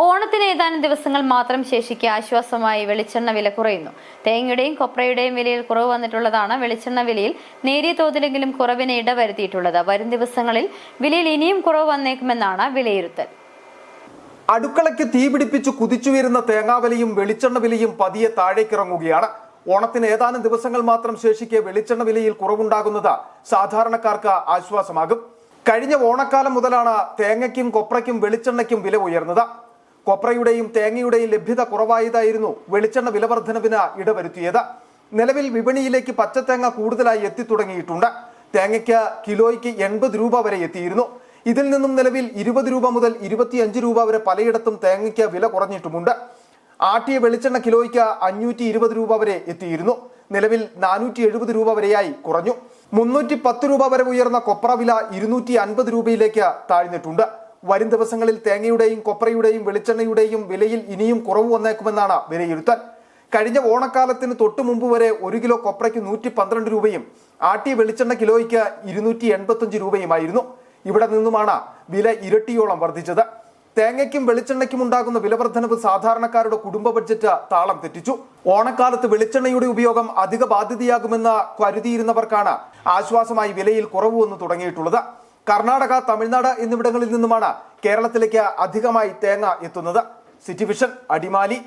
ഓണത്തിന് ഏതാനും ദിവസങ്ങൾ മാത്രം ശേഷിക്കെ ആശ്വാസമായി വെളിച്ചെണ്ണ വില കുറയുന്നു. തേങ്ങയുടെയും കൊപ്രയുടെയും വിലയിൽ കുറവ് വന്നിട്ടുള്ളതാണ് വെളിച്ചെണ്ണ വിലയിൽ നേരിയ തോതിലെങ്കിലും കുറവിന് ഇടവരുത്തിയിട്ടുള്ളത്. വരും ദിവസങ്ങളിൽ വിലയിൽ ഇനിയും കുറവ് വന്നേക്കുമെന്നാണ് വിലയിരുത്തൽ. അടുക്കളയ്ക്ക് തീപിടിപ്പിച്ച് കുതിച്ചുയരുന്ന തേങ്ങാവിലയും വെളിച്ചെണ്ണ വിലയും പതിയെ താഴേക്കിറങ്ങുകയാണ്. ഓണത്തിന് ഏതാനും ദിവസങ്ങൾ മാത്രം ശേഷിക്കെ വെളിച്ചെണ്ണ വിലയിൽ കുറവുണ്ടാകുന്നത് സാധാരണക്കാർക്ക് ആശ്വാസമാകും. കഴിഞ്ഞ ഓണക്കാലം മുതലാണ് തേങ്ങയ്ക്കും കൊപ്രയ്ക്കും വെളിച്ചെണ്ണയ്ക്കും വില ഉയർന്നത്. കൊപ്രയുടെയും തേങ്ങയുടെയും ലഭ്യത കുറവായതായിരുന്നു വെളിച്ചെണ്ണ വിലവർദ്ധനവിന് ഇടവരുത്തിയത്. നിലവിൽ വിപണിയിലേക്ക് പച്ചത്തേങ്ങ കൂടുതലായി എത്തിത്തുടങ്ങിയിട്ടുണ്ട്. തേങ്ങയ്ക്ക് കിലോയ്ക്ക് എൺപത് രൂപ വരെ എത്തിയിരുന്നു. ഇതിൽ നിന്നും നിലവിൽ ഇരുപത് രൂപ മുതൽ ഇരുപത്തിയഞ്ച് രൂപ വരെ പലയിടത്തും തേങ്ങയ്ക്ക് വില കുറഞ്ഞിട്ടുമുണ്ട്. ആട്ടിയ വെളിച്ചെണ്ണ കിലോയ്ക്ക് അഞ്ഞൂറ്റി ഇരുപത് രൂപ വരെ എത്തിയിരുന്നു. നിലവിൽ നാനൂറ്റി എഴുപത് രൂപ വരെയായി കുറഞ്ഞു. മുന്നൂറ്റി പത്ത് രൂപ വരെ ഉയർന്ന കൊപ്ര വില ഇരുന്നൂറ്റി അൻപത് രൂപയിലേക്ക് താഴ്ന്നിട്ടുണ്ട്. വരും ദിവസങ്ങളിൽ തേങ്ങയുടെയും കൊപ്രയുടെയും വെളിച്ചെണ്ണയുടെയും വിലയിൽ ഇനിയും കുറവ് വന്നേക്കുമെന്നാണ് വിലയിരുത്തൽ. കഴിഞ്ഞ ഓണക്കാലത്തിന് തൊട്ടു മുമ്പ് വരെ ഒരു കിലോ കൊപ്രയ്ക്ക് നൂറ്റി പന്ത്രണ്ട് രൂപയും ആട്ടിയ വെളിച്ചെണ്ണ കിലോയ്ക്ക് ഇരുന്നൂറ്റി എൺപത്തഞ്ച് രൂപയുമായിരുന്നു. ഇവിടെ നിന്നുമാണ് വില ഇരട്ടിയോളം വർദ്ധിച്ചത്. തേങ്ങയ്ക്കും വെളിച്ചെണ്ണയ്ക്കും ഉണ്ടാകുന്ന വിലവർദ്ധനവ് സാധാരണക്കാരുടെ കുടുംബ ബഡ്ജറ്റ് താളം തെറ്റിച്ചു. ഓണക്കാലത്ത് വെളിച്ചെണ്ണയുടെ ഉപയോഗം അധിക ബാധ്യതയാകുമെന്ന് കരുതിയിരുന്നവർക്കാണ് ആശ്വാസമായി വിലയിൽ കുറവ് വന്നു തുടങ്ങിയിട്ടുള്ളത്. കർണാടക തമിഴ്നാട് എന്നിവിടങ്ങളിൽ നിന്നുമാണ് കേരളത്തിലേക്ക് അധികമായി തേങ്ങ എത്തുന്നത്. City vision Adimali.